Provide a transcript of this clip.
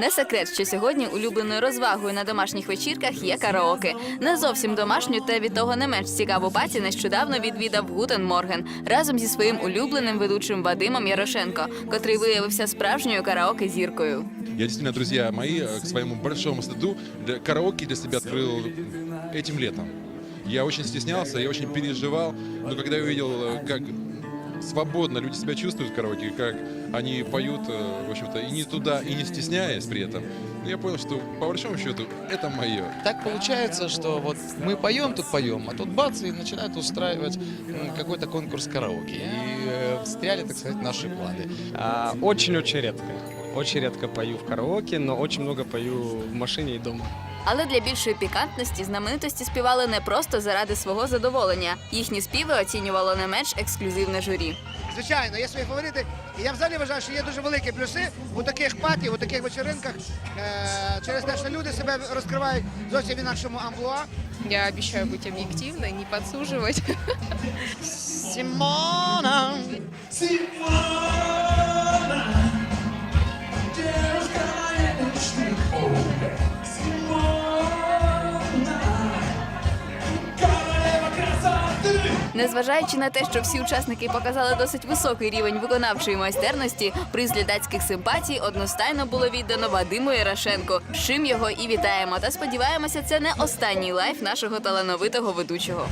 Не секрет, що сьогодні улюбленою розвагою на домашніх вечірках є караоке. Не зовсім домашню, та від того не менш цікаву паті нещодавно відвідав Гутен Морген разом зі своїм улюбленим ведучим Вадимом Ярошенко, котрий виявився справжньою караоке зіркою. Я действительно, друзья мои, э, к своему большому стыду, для- караоке для себя открыл этим летом. Я очень стеснялся, я очень переживал, но когда я увидел, э, как свободно люди себя чувствуют в караоке, как они поют, э, в общем-то, и не туда, и не стесняясь при этом, ну, я понял, что по большому счету это мое. Так получается, что вот мы поем, тут поем, а тут бац, и начинают устраивать м, какой-то конкурс караоке. И э, встряли, так сказать, наши планы. А, Очень-очень редко. Очень редко пою в караоке, но очень много пою в машине и дома. Але для більшої пікантності знаменитості співали не просто заради свого задоволення. Їхні співи оцінювало не менш ексклюзивне журі. Звичайно, є свої фаворити. І я взагалі вважаю, що є дуже великі плюси у таких паті, у таких вечеринках, е- через те, що люди себе розкривають зовсім в інакшому амплуа. Я обещаю быть объективной, не подсуживать. Симона! Незважаючи на те, що всі учасники показали досить високий рівень виконавчої майстерності, приз глядацьких симпатій одностайно було віддано Вадиму Ярошенко. з Чим його і вітаємо. Та сподіваємося, це не останній лайф нашого талановитого ведучого.